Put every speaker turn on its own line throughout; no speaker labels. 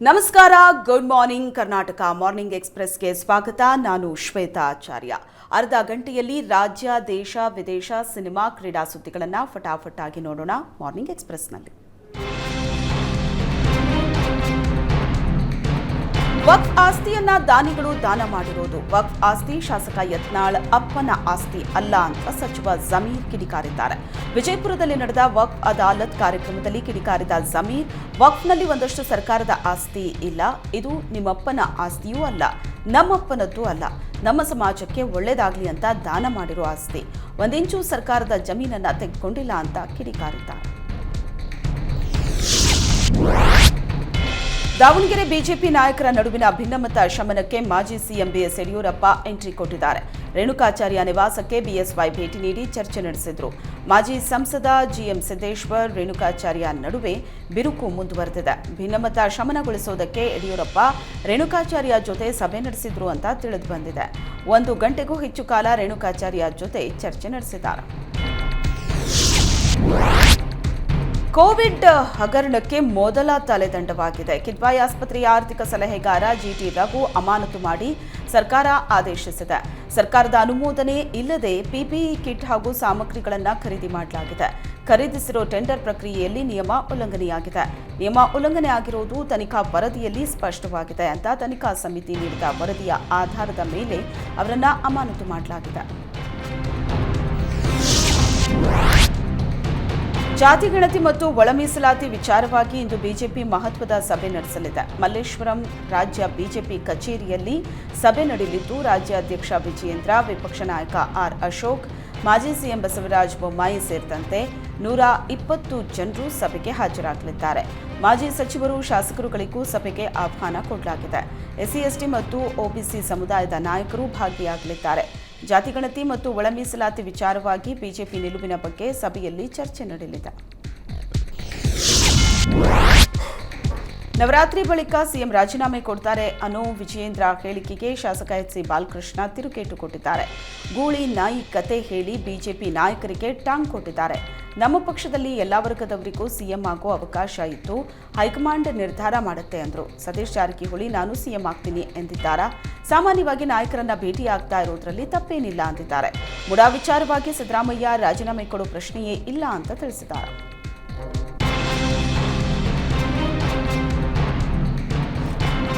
ನಮಸ್ಕಾರ good morning Karnataka morning ಎಕ್ಸ್ಪ್ರೆಸ್ಗೆ ಸ್ವಾಗತ. ನಾನು ಶ್ವೇತಾ ಆಚಾರ್ಯ ಅರ್ಧ ಗಂಟೆಯಲ್ಲಿ ರಾಜ್ಯ, ದೇಶ, ವಿದೇಶ, ಸಿನಿಮಾ, ಕ್ರೀಡಾ ಸುದ್ದಿಗಳನ್ನು ಫಟಾಫಟ್ ಆಗಿ ನೋಡೋಣ ಮಾರ್ನಿಂಗ್ ಎಕ್ಸ್ಪ್ರೆಸ್ನಲ್ಲಿ ವಕ್ಫ್ ಆಸ್ತಿಯನ್ನ ದಾನಿಗಳು ದಾನ ಮಾಡಿರುವುದು ವಕ್ಫ್ ಆಸ್ತಿ ಶಾಸಕ ಯತ್ನಾಳ್, ಅಪ್ಪನ ಆಸ್ತಿ ಅಲ್ಲ ಅಂತ ಸಚಿವ ಜಮೀರ್ ಕಿಡಿಕಾರಿದ್ದಾರೆ. ವಿಜಯಪುರದಲ್ಲಿ ನಡೆದ ವಕ್ಫ್ ಅದಾಲತ್ ಕಾರ್ಯಕ್ರಮದಲ್ಲಿ ಕಿಡಿಕಾರಿದ ಜಮೀರ್, ವಕ್ಫ್ನಲ್ಲಿ ಒಂದಷ್ಟು ಸರ್ಕಾರದ ಆಸ್ತಿ ಇಲ್ಲ. ಇದು ನಿಮ್ಮಪ್ಪನ ಆಸ್ತಿಯೂ ಅಲ್ಲ, ನಮ್ಮಪ್ಪನದ್ದು ಅಲ್ಲ. ನಮ್ಮ ಸಮಾಜಕ್ಕೆ ಒಳ್ಳೇದಾಗ್ಲಿ ಅಂತ ದಾನ ಮಾಡಿರೋ ಆಸ್ತಿ. ಒಂದಿಂಚು ಸರ್ಕಾರದ ಜಮೀನನ್ನ ತೆಗೆದುಕೊಂಡಿಲ್ಲ ಅಂತ ಕಿಡಿಕಾರಿದ್ದಾರೆ. ದಾವಣಗೆರೆ ಬಿಜೆಪಿ ನಾಯಕರ ನಡುವಿನ ಭಿನ್ನಮತ ಶಮನಕ್ಕೆ ಮಾಜಿ ಸಿಎಂ ಬಿಎಸ್ ಯಡಿಯೂರಪ್ಪ ಎಂಟ್ರಿ ಕೊಟ್ಟಿದ್ದಾರೆ. ರೇಣುಕಾಚಾರ್ಯ ನಿವಾಸಕ್ಕೆ ಬಿಎಸ್ವೈ ಭೇಟಿ ನೀಡಿ ಚರ್ಚೆ ನಡೆಸಿದರು. ಮಾಜಿ ಸಂಸದ ಜಿಎಂ ಸಿದ್ದೇಶ್ವರ್, ರೇಣುಕಾಚಾರ್ಯ ನಡುವೆ ಬಿರುಕು ಮುಂದುವರೆದಿದೆ. ಭಿನ್ನಮತ ಶಮನಗೊಳಿಸುವುದಕ್ಕೆ ಯಡಿಯೂರಪ್ಪ ರೇಣುಕಾಚಾರ್ಯ ಜೊತೆ ಸಭೆ ನಡೆಸಿದ್ರು ಅಂತ ತಿಳಿದು ಬಂದಿದೆ. ಒಂದು ಗಂಟೆಗೂ ಹೆಚ್ಚು ಕಾಲ ರೇಣುಕಾಚಾರ್ಯ ಜೊತೆ ಚರ್ಚೆ ನಡೆಸಿದ್ದಾರೆ. ಕೋವಿಡ್ ಹಗರಣಕ್ಕೆ ಮೊದಲ ತಲೆದಂಡವಾಗಿದೆ. ಕಿದ್ವಾಯಿ ಆಸ್ಪತ್ರೆಯ ಆರ್ಥಿಕ ಸಲಹೆಗಾರ ಜಿಟಿ ರಘು ಅಮಾನತು ಮಾಡಿ ಸರ್ಕಾರ ಆದೇಶಿಸಿದೆ. ಸರ್ಕಾರದ ಅನುಮೋದನೆ ಇಲ್ಲದೆ ಪಿಪಿಇ ಕಿಟ್ ಹಾಗೂ ಸಾಮಗ್ರಿಗಳನ್ನು ಖರೀದಿ ಮಾಡಲಾಗಿದೆ. ಖರೀದಿಸಿರೋ ಟೆಂಡರ್ ಪ್ರಕ್ರಿಯೆಯಲ್ಲಿ ನಿಯಮ ಉಲ್ಲಂಘನೆಯಾಗಿದೆ. ನಿಯಮ ಉಲ್ಲಂಘನೆ ಆಗಿರುವುದು ತನಿಖಾ ವರದಿಯಲ್ಲಿ ಸ್ಪಷ್ಟವಾಗಿದೆ ಅಂತ ತನಿಖಾ ಸಮಿತಿ ನೀಡಿದ ವರದಿಯ ಆಧಾರದ ಮೇಲೆ ಅವರನ್ನು ಅಮಾನತು ಮಾಡಲಾಗಿದೆ. ಜಾತಿ ಗಣತಿ ಮತ್ತು ಒಳ ಮೀಸಲಾತಿ ವಿಚಾರವಾಗಿ ಇಂದು ಬಿಜೆಪಿ ಮಹತ್ವದ ಸಭೆ ನಡೆಸಲಿದೆ. ಮಲ್ಲೇಶ್ವರಂ ರಾಜ್ಯ ಬಿಜೆಪಿ ಕಚೇರಿಯಲ್ಲಿ ಸಭೆ ನಡೆಯಲಿದ್ದು ರಾಜ್ಯಾಧ್ಯಕ್ಷ ವಿಜಯೇಂದ್ರ, ವಿಪಕ್ಷ ನಾಯಕ ಆರ್ ಅಶೋಕ್, ಮಾಜಿ ಸಿಎಂ ಬಸವರಾಜ ಬೊಮ್ಮಾಯಿ ಸೇರಿದಂತೆ ನೂರ ಇಪ್ಪತ್ತು ಜನರು ಸಭೆಗೆ ಹಾಜರಾಗಲಿದ್ದಾರೆ. ಮಾಜಿ ಸಚಿವರು, ಶಾಸಕರುಗಳಿಗೂ ಸಭೆಗೆ ಆಹ್ವಾನ ಕೊಡಲಾಗಿದೆ. ಎಸ್ಸಿ, ಎಸ್ಟಿ ಮತ್ತು ಒಬಿಸಿ ಸಮುದಾಯದ ನಾಯಕರು ಭಾಗಿಯಾಗಲಿದ್ದಾರೆ. ಜಾತಿಗಣತಿ ಮತ್ತು ಒಳ ಮೀಸಲಾತಿ ವಿಚಾರವಾಗಿ ಬಿಜೆಪಿ ನಿಲುವಿನ ಬಗ್ಗೆ ಸಭೆಯಲ್ಲಿ ಚರ್ಚೆ ನಡೆಯಲಿದೆ. ನವರಾತ್ರಿ ಬಳಿಕ ಸಿಎಂ ರಾಜೀನಾಮೆ ಕೊಡ್ತಾರೆ ಅನ್ನೋ ವಿಜಯೇಂದ್ರ ಹೇಳಿಕೆಗೆ ಶಾಸಕ ಎಚ್ ಸಿ ಬಾಲಕೃಷ್ಣ ತಿರುಗೇಟು ಕೊಟ್ಟಿದ್ದಾರೆ. ಗೂಳಿ ನಾಯಿ ಕತೆ ಹೇಳಿ ಬಿಜೆಪಿ ನಾಯಕರಿಗೆ ಟಾಂಗ್ ಕೊಟ್ಟಿದ್ದಾರೆ. ನಮ್ಮ ಪಕ್ಷದಲ್ಲಿ ಎಲ್ಲ ವರ್ಗದವರಿಗೂ ಸಿಎಂ ಆಗೋ ಅವಕಾಶ ಇತ್ತು ಹೈಕಮಾಂಡ್ ನಿರ್ಧಾರ ಮಾಡುತ್ತೆ ಅಂದರು. ಸತೀಶ್ ಜಾರಕಿಹೊಳಿ, ನಾನು ಸಿಎಂ ಆಗ್ತೀನಿ ಎಂದಿದ್ದಾರಾ? ಸಾಮಾನ್ಯವಾಗಿ ನಾಯಕರನ್ನ ಭೇಟಿಯಾಗ್ತಾ ಇರೋದ್ರಲ್ಲಿ ತಪ್ಪೇನಿಲ್ಲ ಅಂದಿದ್ದಾರೆ. ಮುಡಾ ವಿಚಾರವಾಗಿ ಸಿದ್ದರಾಮಯ್ಯ ರಾಜೀನಾಮೆ ಕೊಡೋ ಪ್ರಶ್ನೆಯೇ ಇಲ್ಲ ಅಂತ ತಿಳಿಸಿದ್ದಾರೆ.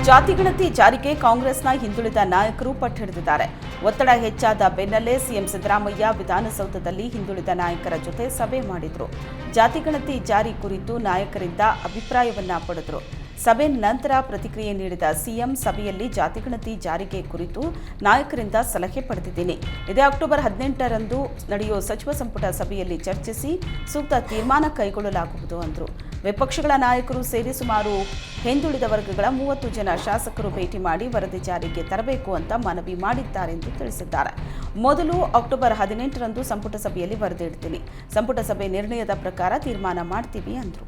ಜಾತಿಗಣತಿ ಜಾರಿಗೆ ಕಾಂಗ್ರೆಸ್ನ ಹಿಂದುಳಿದ ನಾಯಕರು ಪಟ್ಟು ಹಿಡಿದಿದ್ದಾರೆ. ಒತ್ತಡ ಹೆಚ್ಚಾದ ಬೆನ್ನಲ್ಲೇ ಸಿಎಂ ಸಿದ್ದರಾಮಯ್ಯ ವಿಧಾನಸೌಧದಲ್ಲಿ ಹಿಂದುಳಿದ ನಾಯಕರ ಜೊತೆ ಸಭೆ ಮಾಡಿದರು. ಜಾತಿಗಣತಿ ಜಾರಿ ಕುರಿತು ನಾಯಕರಿಂದ ಅಭಿಪ್ರಾಯವನ್ನ ಪಡೆದರು. ಸಭೆ ನಂತರ ಪ್ರತಿಕ್ರಿಯೆ ನೀಡಿದ ಸಿಎಂ ಸಭೆಯಲ್ಲಿ ಜಾತಿಗಣತಿ ಜಾರಿಗೆ ಕುರಿತು ನಾಯಕರಿಂದ ಸಲಹೆ ಪಡೆದಿದ್ದೀನಿ. ಇದೇ ಅಕ್ಟೋಬರ್ ಹದಿನೆಂಟರಂದು ನಡೆಯುವ ಸಚಿವ ಸಂಪುಟ ಸಭೆಯಲ್ಲಿ ಚರ್ಚಿಸಿ ಸೂಕ್ತ ತೀರ್ಮಾನ ಕೈಗೊಳ್ಳಲಾಗುವುದು ಅಂದರು. ವಿಪಕ್ಷಗಳ ನಾಯಕರು ಸೇರಿ ಸುಮಾರು ಹಿಂದುಳಿದ ವರ್ಗಗಳ ಮೂವತ್ತು ಜನ ಶಾಸಕರು ಭೇಟಿ ಮಾಡಿ ವರದಿ ಜಾರಿಗೆ ತರಬೇಕು ಅಂತ ಮನವಿ ಮಾಡಿದ್ದಾರೆ ಎಂದು ತಿಳಿಸಿದ್ದಾರೆ. ಮೊದಲು ಅಕ್ಟೋಬರ್ ಹದಿನೆಂಟರಂದು ಸಂಪುಟ ಸಭೆಯಲ್ಲಿ ವರದಿ ಇಡ್ತೀನಿ. ಸಂಪುಟ ಸಭೆ ನಿರ್ಣಯದ ಪ್ರಕಾರ ತೀರ್ಮಾನ ಮಾಡ್ತೀವಿ ಅಂದರು.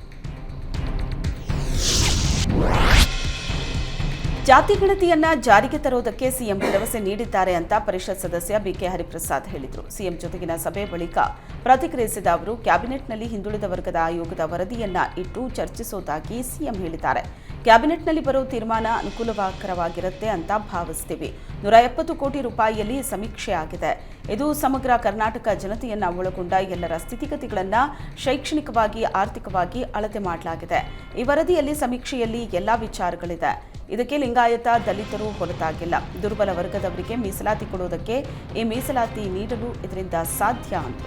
ಜಾತಿ ಗಣತಿಯನ್ನ ಜಾರಿಗೆ ತರುವುದಕ್ಕೆ ಸಿಎಂ ಭರವಸೆ ನೀಡಿದ್ದಾರೆ ಅಂತ ಪರಿಷತ್ ಸದಸ್ಯ ಬಿಕೆ ಹರಿಪ್ರಸಾದ್ ಹೇಳಿದರು. ಸಿಎಂ ಜೊತೆಗಿನ ಸಭೆ ಬಳಿಕ ಪ್ರತಿಕ್ರಿಯಿಸಿದ ಅವರು, ಕ್ಯಾಬಿನೆಟ್ನಲ್ಲಿ ಹಿಂದುಳಿದ ವರ್ಗದ ಆಯೋಗದ ವರದಿಯನ್ನ ಇಟ್ಟು ಚರ್ಚಿಸುವುದಾಗಿ ಸಿಎಂ ಹೇಳಿದ್ದಾರೆ. ಕ್ಯಾಬಿನೆಟ್ನಲ್ಲಿ ಬರೋ ತೀರ್ಮಾನ ಅನುಕೂಲಕರವಾಗಿರುತ್ತೆ ಅಂತ ಭಾವಿಸ್ತೀವಿ. ನೂರ ಎಪ್ಪತ್ತು ಕೋಟಿ ರೂಪಾಯಿಯಲ್ಲಿ ಸಮೀಕ್ಷೆ ಆಗಿದೆ. ಇದು ಸಮಗ್ರ ಕರ್ನಾಟಕ ಜನತೆಯನ್ನ ಒಳಗೊಂಡ ಎಲ್ಲರ ಸ್ಥಿತಿಗತಿಗಳನ್ನ ಶೈಕ್ಷಣಿಕವಾಗಿ, ಆರ್ಥಿಕವಾಗಿ ಅಳತೆ ಮಾಡಲಾಗಿದೆ. ಈ ವರದಿಯಲ್ಲಿ ಸಮೀಕ್ಷೆಯಲ್ಲಿ ಎಲ್ಲಾ ವಿಚಾರಗಳಿದೆ. ಇದಕ್ಕೆ ಲಿಂಗಾಯತ, ದಲಿತರು ಹೊರತಾಗಿಲ್ಲ. ದುರ್ಬಲ ವರ್ಗದವರಿಗೆ ಮೀಸಲಾತಿ ಕೊಡುವುದಕ್ಕೆ ಈ ಮೀಸಲಾತಿ ನೀಡಲು ಇದರಿಂದ ಸಾಧ್ಯ ಅಂತ.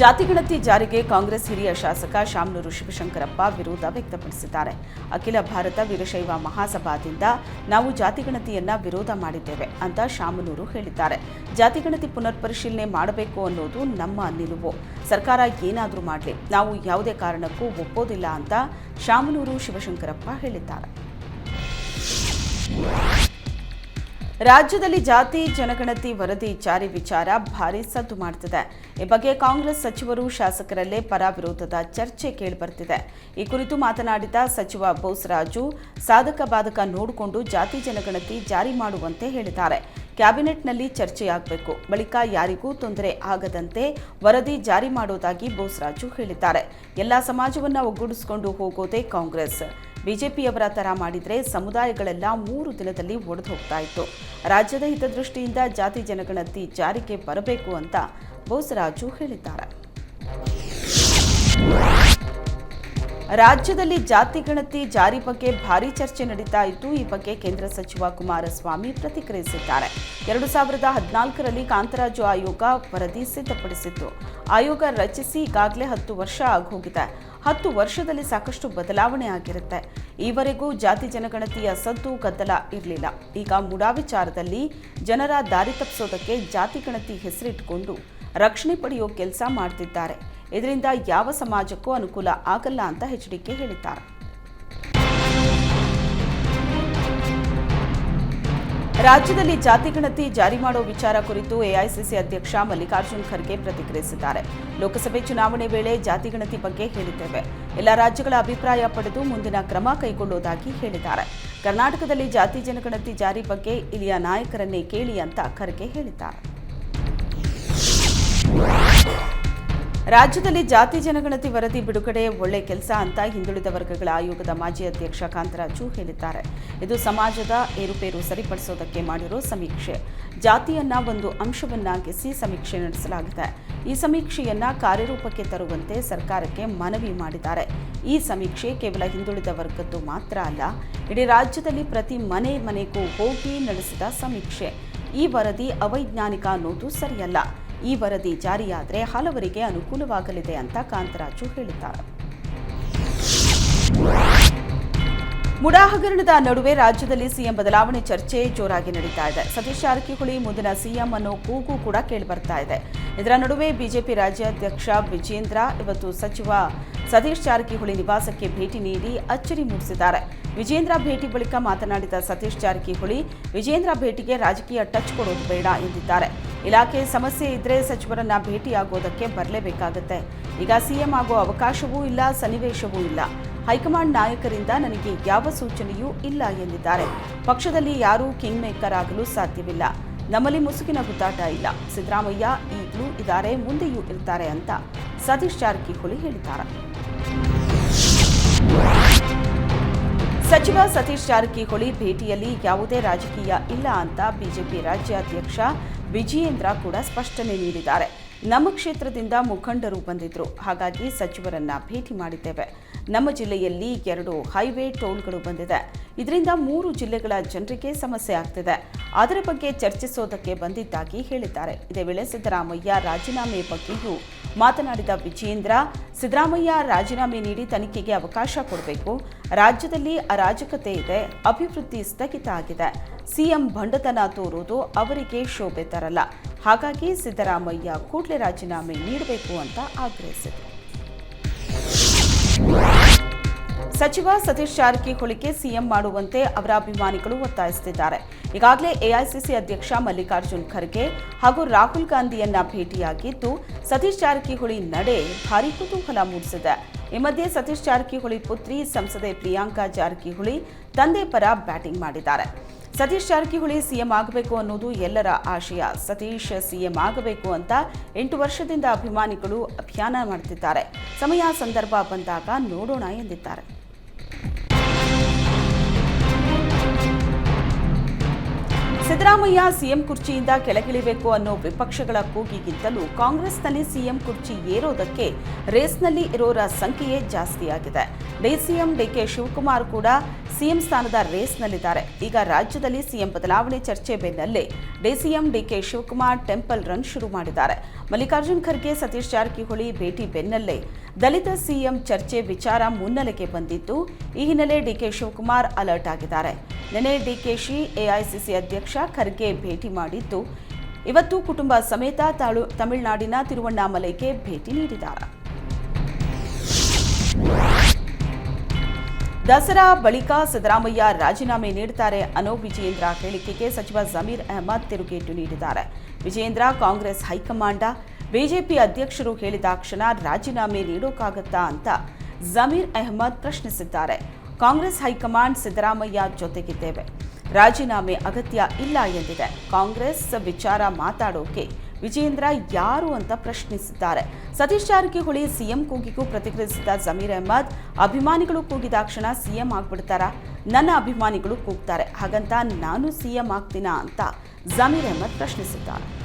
ಜಾತಿಗಣತಿ ಜಾರಿಗೆ ಕಾಂಗ್ರೆಸ್ ಹಿರಿಯ ಶಾಸಕ ಶಾಮನೂರು ಶಿವಶಂಕರಪ್ಪ ವಿರೋಧ ವ್ಯಕ್ತಪಡಿಸಿದ್ದಾರೆ. ಅಖಿಲ ಭಾರತ ವೀರಶೈವ ಮಹಾಸಭಾದಿಂದ ನಾವು ಜಾತಿಗಣತಿಯನ್ನ ವಿರೋಧ ಮಾಡಿದ್ದೇವೆ ಅಂತ ಶಾಮನೂರು ಹೇಳಿದ್ದಾರೆ. ಜಾತಿಗಣತಿ ಪುನರ್ ಪರಿಶೀಲನೆ ಮಾಡಬೇಕು ಅನ್ನೋದು ನಮ್ಮ ನಿಲುವು. ಸರ್ಕಾರ ಏನಾದರೂ ಮಾಡಲಿ, ನಾವು ಯಾವುದೇ ಕಾರಣಕ್ಕೂ ಒಪ್ಪೋದಿಲ್ಲ ಅಂತ ಶಾಮನೂರು ಶಿವಶಂಕರಪ್ಪ ಹೇಳಿದ್ದಾರೆ. ರಾಜ್ಯದಲ್ಲಿ ಜಾತಿ, ಜನಗಣತಿ, ವರದಿ, ಜಾರಿ ವಿಚಾರ ಭಾರಿ ಸದ್ದು ಮಾಡುತ್ತಿದೆ ಈ ಬಗ್ಗೆ ಕಾಂಗ್ರೆಸ್ ಸಚಿವರು ಶಾಸಕರಲ್ಲೇ ಪರ ವಿರೋಧದ ಚರ್ಚೆ ಕೇಳಿಬರ್ತಿದೆ. ಈ ಕುರಿತು ಮಾತನಾಡಿದ ಸಚಿವ ಬೋಸರಾಜು, ಸಾಧಕ ಬಾಧಕ ನೋಡಿಕೊಂಡು ಜಾತಿ, ಜನಗಣತಿ ಜಾರಿ ಮಾಡುವಂತೆ ಹೇಳಿದ್ದಾರೆ. ಕ್ಯಾಬಿನೆಟ್ನಲ್ಲಿ ಚರ್ಚೆಯಾಗಬೇಕು. ಬಳಿಕ ಯಾರಿಗೂ ತೊಂದರೆ ಆಗದಂತೆ ವರದಿ ಜಾರಿ ಮಾಡೋದಾಗಿ ಬೋಸರಾಜು ಹೇಳಿದ್ದಾರೆ. ಎಲ್ಲ ಸಮಾಜವನ್ನ ಒಗ್ಗೂಡಿಸಿಕೊಂಡು ಹೋಗೋದೇ ಕಾಂಗ್ರೆಸ್. ಬಿಜೆಪಿಯವರ ತರ ಮಾಡಿದ್ರೆ ಸಮುದಾಯಗಳೆಲ್ಲ ಮೂರು ದಿನದಲ್ಲಿ ಒಡೆದು ಹೋಗ್ತಾ ಇತ್ತು. ರಾಜ್ಯದ ಹಿತದೃಷ್ಟಿಯಿಂದ ಜಾತಿ ಜನಗಣತಿ ಜಾರಿಗೆ ಬರಬೇಕು ಅಂತ ಬೋಸರಾಜು ಹೇಳಿದ್ದಾರೆ. ರಾಜ್ಯದಲ್ಲಿ ಜಾತಿ ಗಣತಿ ಜಾರಿ ಬಗ್ಗೆ ಭಾರಿ ಚರ್ಚೆ ನಡೀತಾ ಇದ್ದು, ಈ ಬಗ್ಗೆ ಕೇಂದ್ರ ಸಚಿವ ಕುಮಾರಸ್ವಾಮಿ ಪ್ರತಿಕ್ರಿಯಿಸಿದ್ದಾರೆ. ಎರಡು ಸಾವಿರದ ಹದಿನಾಲ್ಕರಲ್ಲಿ ಕಾಂತರಾಜು ಆಯೋಗ ವರದಿ ಸಿದ್ಧಪಡಿಸಿತ್ತು. ಆಯೋಗ ರಚಿಸಿ ಈಗಾಗಲೇ ಹತ್ತು ವರ್ಷ ಆಗೋಗಿದೆ. ಹತ್ತು ವರ್ಷದಲ್ಲಿ ಸಾಕಷ್ಟು ಬದಲಾವಣೆ ಆಗಿರುತ್ತೆ. ಈವರೆಗೂ ಜಾತಿ ಜನಗಣತಿಯ ಸದ್ದು ಗದ್ದಲ ಇರಲಿಲ್ಲ. ಈಗ ಮುಡಾ ವಿಚಾರದಲ್ಲಿ ಜನರ ದಾರಿ ತಪ್ಪಿಸೋದಕ್ಕೆ ಜಾತಿ ಗಣತಿ ಹೆಸರಿಟ್ಟುಕೊಂಡು ರಕ್ಷಣೆ ಪಡೆಯೋ ಕೆಲಸ ಮಾಡ್ತಿದ್ದಾರೆ. ಇದರಿಂದ ಯಾವ ಸಮಾಜಕ್ಕೂ ಅನುಕೂಲ ಆಗಲ್ಲ ಅಂತ ಎಚ್ಡಿಕೆ ಹೇಳಿದ್ದಾರೆ. ರಾಜ್ಯದಲ್ಲಿ ಜಾತಿ ಗಣತಿ ಜಾರಿ ಮಾಡೋ ವಿಚಾರ ಕುರಿತು ಎಐಸಿಸಿ ಅಧ್ಯಕ್ಷ ಮಲ್ಲಿಕಾರ್ಜುನ್ ಖರ್ಗೆ ಪ್ರತಿಕ್ರಿಯಿಸಿದ್ದಾರೆ. ಲೋಕಸಭೆ ಚುನಾವಣೆ ವೇಳೆ ಜಾತಿ ಗಣತಿ ಬಗ್ಗೆ ಹೇಳಿದ್ದೇವೆ. ಎಲ್ಲ ರಾಜ್ಯಗಳ ಅಭಿಪ್ರಾಯ ಪಡೆದು ಮುಂದಿನ ಕ್ರಮ ಕೈಗೊಳ್ಳುವುದಾಗಿ ಹೇಳಿದ್ದಾರೆ. ಕರ್ನಾಟಕದಲ್ಲಿ ಜಾತಿ ಜನಗಣತಿ ಜಾರಿ ಬಗ್ಗೆ ಇಲ್ಲಿಯ ನಾಯಕರನ್ನೇ ಕೇಳಿ ಅಂತ ಖರ್ಗೆ ಹೇಳಿದ್ದಾರೆ. ರಾಜ್ಯದಲ್ಲಿ ಜಾತಿ ಜನಗಣತಿ ವರದಿ ಬಿಡುಗಡೆ ಒಳ್ಳೆ ಕೆಲಸ ಅಂತ ಹಿಂದುಳಿದ ವರ್ಗಗಳ ಆಯೋಗದ ಮಾಜಿ ಅಧ್ಯಕ್ಷ ಕಾಂತರಾಜು ಹೇಳಿದ್ದಾರೆ. ಇದು ಸಮಾಜದ ಏರುಪೇರು ಸರಿಪಡಿಸೋದಕ್ಕೆ ಮಾಡಿರೋ ಸಮೀಕ್ಷೆ. ಜಾತಿಯನ್ನ ಒಂದು ಅಂಶವನ್ನಾಗಿಸಿ ಸಮೀಕ್ಷೆ ನಡೆಸಲಾಗಿದೆ. ಈ ಸಮೀಕ್ಷೆಯನ್ನ ಕಾರ್ಯರೂಪಕ್ಕೆ ತರುವಂತೆ ಸರ್ಕಾರಕ್ಕೆ ಮನವಿ ಮಾಡಿದ್ದಾರೆ. ಈ ಸಮೀಕ್ಷೆ ಕೇವಲ ಹಿಂದುಳಿದ ವರ್ಗದ್ದು ಮಾತ್ರ ಅಲ್ಲ, ಇಡೀ ರಾಜ್ಯದಲ್ಲಿ ಪ್ರತಿ ಮನೆ ಮನೆಗೂ ಹೋಗಿ ನಡೆಸಿದ ಸಮೀಕ್ಷೆ. ಈ ವರದಿ ಅವೈಜ್ಞಾನಿಕ ಅನ್ನೋದು ಸರಿಯಲ್ಲ. ಈ ವರದಿ ಜಾರಿಯಾದರೆ ಹಲವರಿಗೆ ಅನುಕೂಲವಾಗಲಿದೆ ಅಂತ ಕಾಂತರಾಜು ಹೇಳಿದ್ದಾರೆ. ಮುಡಾ ಹಗರಣದ ನಡುವೆ ರಾಜ್ಯದಲ್ಲಿ ಸಿಎಂ ಬದಲಾವಣೆ ಚರ್ಚೆ ಜೋರಾಗಿ ನಡೀತಾ ಇದೆ. ಸತೀಶ್ ಜಾರಕಿಹೊಳಿ ಮುಂದಿನ ಸಿಎಂ ಅನ್ನೋ ಕೂಗು ಕೂಡ ಕೇಳಿಬರ್ತಾ ಇದೆ. ಇದರ ನಡುವೆ ಬಿಜೆಪಿ ರಾಜ್ಯಾಧ್ಯಕ್ಷ ವಿಜೇಂದ್ರ, ಇವತ್ತು ಸಚಿವ ಸತೀಶ್ ಜಾರಕಿಹೊಳಿ ನಿವಾಸಕ್ಕೆ ಭೇಟಿ ನೀಡಿ ಅಚ್ಚರಿ ಮೂಡಿಸಿದ್ದಾರೆ. ವಿಜೇಂದ್ರ ಭೇಟಿ ಬಳಿಕ ಮಾತನಾಡಿದ ಸತೀಶ್ ಜಾರಕಿಹೊಳಿ, ವಿಜೇಂದ್ರ ಭೇಟಿಗೆ ರಾಜಕೀಯ ಟಚ್ ಕೊಡೋದು ಬೇಡ ಎಂದಿದ್ದಾರೆ. ಇಲಾಖೆ ಸಮಸ್ಯೆ ಇದ್ರೆ ಸಚಿವರನ್ನ ಭೇಟಿಯಾಗೋದಕ್ಕೆ ಬರಲೇಬೇಕಾಗುತ್ತೆ. ಈಗ ಸಿಎಂ ಆಗೋ ಅವಕಾಶವೂ ಇಲ್ಲ, ಸನ್ನಿವೇಶವೂ ಇಲ್ಲ. ಹೈಕಮಾಂಡ್ ನಾಯಕರಿಂದ ನನಗೆ ಯಾವ ಸೂಚನೆಯೂ ಇಲ್ಲ ಎಂದಿದ್ದಾರೆ. ಪಕ್ಷದಲ್ಲಿ ಯಾರೂ ಕಿಂಗ್ ಮೇಕರ್ ಆಗಲು ಸಾಧ್ಯವಿಲ್ಲ. ನಮ್ಮಲ್ಲಿ ಮುಸುಕಿನ ಗುದ್ದಾಟ ಇಲ್ಲ. ಸಿದ್ದರಾಮಯ್ಯ ಈಗಲೂ ಇದ್ದಾರೆ, ಮುಂದೆಯೂ ಇರ್ತಾರೆ ಅಂತ ಸತೀಶ್ ಜಾರಕಿಹೊಳಿ ಹೇಳಿದ್ದಾರೆ. ಸಚಿವ ಸತೀಶ್ ಜಾರಕಿಹೊಳಿ ಭೇಟಿಯಲ್ಲಿ ಯಾವುದೇ ರಾಜಕೀಯ ಇಲ್ಲ ಅಂತ ಬಿಜೆಪಿ ರಾಜ್ಯಾಧ್ಯಕ್ಷ ವಿಜಯೇಂದ್ರ ಕೂಡ ಸ್ಪಷ್ಟನೆ ನೀಡಿದ್ದಾರೆ. ನಮ್ಮ ಕ್ಷೇತ್ರದಿಂದ ಮುಖಂಡರು ಬಂದಿದ್ರು. ಹಾಗಾಗಿ ಸಚಿವರನ್ನ ಭೇಟಿ ಮಾಡಿದ್ದೇವೆ. ನಮ್ಮ ಜಿಲ್ಲೆಯಲ್ಲಿ ಎರಡು ಹೈವೇ ಟೋಲ್ಗಳು ಬಂದಿದೆ. ಇದರಿಂದ ಮೂರು ಜಿಲ್ಲೆಗಳ ಜನರಿಗೆ ಸಮಸ್ಯೆ ಆಗ್ತಿದೆ. ಅದರ ಬಗ್ಗೆ ಚರ್ಚಿಸೋದಕ್ಕೆ ಬಂದಿದ್ದಾಗಿ ಹೇಳಿದ್ದಾರೆ. ಇದೇ ವೇಳೆ ಸಿದ್ದರಾಮಯ್ಯ ರಾಜೀನಾಮೆ ಬಗ್ಗೆಯೂ ಮಾತನಾಡಿದ ವಿಜಯೇಂದ್ರ, ಸಿದ್ದರಾಮಯ್ಯ ರಾಜೀನಾಮೆ ನೀಡಿ ತನಿಖೆಗೆ ಅವಕಾಶ ಕೊಡಬೇಕು. ರಾಜ್ಯದಲ್ಲಿ ಅರಾಜಕತೆ ಇದೆ, ಅಭಿವೃದ್ಧಿ ಸ್ಥಗಿತ ಆಗಿದೆ. ಸಿಎಂ ಬಂಡತನ ತೋರುವುದು ಅವರಿಗೆ ಶೋಭೆ ತರಲ್ಲ. ಹಾಗಾಗಿ ಸಿದ್ದರಾಮಯ್ಯ ಕೂಡಲೇ ರಾಜೀನಾಮೆ ನೀಡಬೇಕು ಅಂತ ಆಗ್ರಹಿಸಿದರು. ಸಚಿವ ಸತೀಶ್ ಜಾರಕಿಹೊಳಿಗೆ ಸಿಎಂ ಮಾಡುವಂತೆ ಅವರ ಅಭಿಮಾನಿಗಳು ಒತ್ತಾಯಿಸುತ್ತಿದ್ದಾರೆ. ಈಗಾಗಲೇ ಎಐಸಿಸಿ ಅಧ್ಯಕ್ಷ ಮಲ್ಲಿಕಾರ್ಜುನ್ ಖರ್ಗೆ ಹಾಗೂ ರಾಹುಲ್ ಗಾಂಧಿಯನ್ನ ಭೇಟಿಯಾಗಿದ್ದು, ಸತೀಶ್ ಜಾರಕಿಹೊಳಿ ನಡೆ ಭಾರಿ ಕುತೂಹಲ ಮೂಡಿಸಿದೆ. ಈ ಮಧ್ಯೆ ಸತೀಶ್ ಜಾರಕಿಹೊಳಿ ಪುತ್ರಿ ಸಂಸದೆ ಪ್ರಿಯಾಂಕಾ ಜಾರಕಿಹೊಳಿ ತಂದೆ ಪರ ಬ್ಯಾಟಿಂಗ್ ಮಾಡಿದ್ದಾರೆ. ಸತೀಶ್ ಜಾರಕಿಹೊಳಿ ಸಿಎಂ ಆಗಬೇಕು ಅನ್ನೋದು ಎಲ್ಲರ ಆಶಯ. ಸತೀಶ್ ಸಿಎಂ ಆಗಬೇಕು ಅಂತ ಎಂಟು ವರ್ಷದಿಂದ ಅಭಿಮಾನಿಗಳು ಅಭಿಯಾನ ಮಾಡುತ್ತಿದ್ದಾರೆ ಸಮಯ, ಸಂದರ್ಭ ಬಂದಾಗ ನೋಡೋಣ ಎಂದಿದ್ದಾರೆ. ಸಿದ್ದರಾಮಯ್ಯ ಸಿಎಂ ಕುರ್ಚಿಯಿಂದ ಕೆಳಗಿಳಿಬೇಕು ಅನ್ನೋ ವಿಪಕ್ಷಗಳ ಕೂಗಿಗಿಂತಲೂ ಕಾಂಗ್ರೆಸ್ನಲ್ಲಿ ಸಿಎಂ ಕುರ್ಚಿ ಏರೋದಕ್ಕೆ ರೇಸ್ನಲ್ಲಿ ಇರೋರ ಸಂಖ್ಯೆಯೇ ಜಾಸ್ತಿಯಾಗಿದೆ. ಡಿಸಿಎಂ ಡಿಕೆ ಶಿವಕುಮಾರ್ ಕೂಡ ಸಿಎಂ ಸ್ಥಾನದ ರೇಸ್ನಲ್ಲಿದ್ದಾರೆ. ಈಗ ರಾಜ್ಯದಲ್ಲಿ ಸಿಎಂ ಬದಲಾವಣೆ ಚರ್ಚೆ ಬೆನ್ನಲ್ಲೇ DCM DK Shivakumar temple run ಶುರು ಮಾಡಿದ್ದಾರೆ. ಮಲ್ಲಿಕಾರ್ಜುನ್ ಖರ್ಗೆ, ಸತೀಶ್ ಜಾರಕಿಹೊಳಿ ಭೇಟಿ ಬೆನ್ನಲ್ಲೇ ದಲಿತ ಸಿಎಂ ಚರ್ಚೆ ವಿಚಾರ ಮುನ್ನೆಲೆಗೆ ಬಂದಿದ್ದು, ಈ ಹಿನ್ನೆಲೆ ಡಿಕೆ ಶಿವಕುಮಾರ್ ಅಲರ್ಟ್ ಆಗಿದ್ದಾರೆ. ನಿನ್ನೆ ಡಿಕೆಶಿ ಎಐಸಿಸಿ ಅಧ್ಯಕ್ಷ ಖರ್ಗೆ ಭೇಟಿ ಮಾಡಿದ್ದು, ಇವತ್ತು ಕುಟುಂಬ ಸಮೇತ ತಾಳು ತಮಿಳುನಾಡಿನ ತಿರುವಣ್ಣಾಮಲೈಗೆ ಭೇಟಿ ನೀಡಿದ್ದಾರೆ. ದಸರಾ ಬಳಿಕ ಸಿದ್ದರಾಮಯ್ಯ ರಾಜೀನಾಮೆ ನೀಡುತ್ತಾರೆ ಅನೋ ವಿಜಯೇಂದ್ರ ಹೇಳಿಕೆಗೆ ಸಚಿವ ಜಮೀರ್ ಅಹಮದ್ ತಿರುಗೇಟು ನೀಡಿದ್ದಾರೆ. ವಿಜಯೇಂದ್ರ ಕಾಂಗ್ರೆಸ್ ಹೈಕಮಾಂಡ ಬಿಜೆಪಿ ಅಧ್ಯಕ್ಷರು ಹೇಳಿದಾಕ್ಷಣ ರಾಜೀನಾಮೆ ನೀಡೋಕ್ಕಾಗತ್ತಾ ಅಂತ ಜಮೀರ್ ಅಹ್ಮದ್ ಪ್ರಶ್ನಿಸಿದ್ದಾರೆ. ಕಾಂಗ್ರೆಸ್ ಹೈಕಮಾಂಡ್ ಸಿದ್ದರಾಮಯ್ಯ ಜೊತೆಗಿದ್ದೇವೆ. ರಾಜೀನಾಮೆ ಅಗತ್ಯ ಇಲ್ಲ ಎಂದಿದೆ. ಕಾಂಗ್ರೆಸ್ ವಿಚಾರ ಮಾತಾಡೋಕೆ ವಿಜೇಂದ್ರ ಯಾರು ಅಂತ ಪ್ರಶ್ನಿಸಿದ್ದಾರೆ. ಸತೀಶ್ ಜಾರಕಿಹೊಳಿ ಸಿಎಂ ಕೂಗಿಗೂ ಪ್ರತಿಕ್ರಿಯಿಸಿದ ಜಮೀರ್ ಅಹ್ಮದ್, ಅಭಿಮಾನಿಗಳು ಕೂಗಿದಾಕ್ಷಣ ಸಿಎಂ ಆಗ್ಬಿಡ್ತಾರಾ? ನನ್ನ ಅಭಿಮಾನಿಗಳು ಕೂಗ್ತಾರೆ. ಹಾಗಂತ ನಾನು ಸಿಎಂ ಆಗ್ತೀನಾ? ಅಂತ ಜಮೀರ್ ಅಹ್ಮದ್ ಪ್ರಶ್ನಿಸಿದ್ದಾರೆ.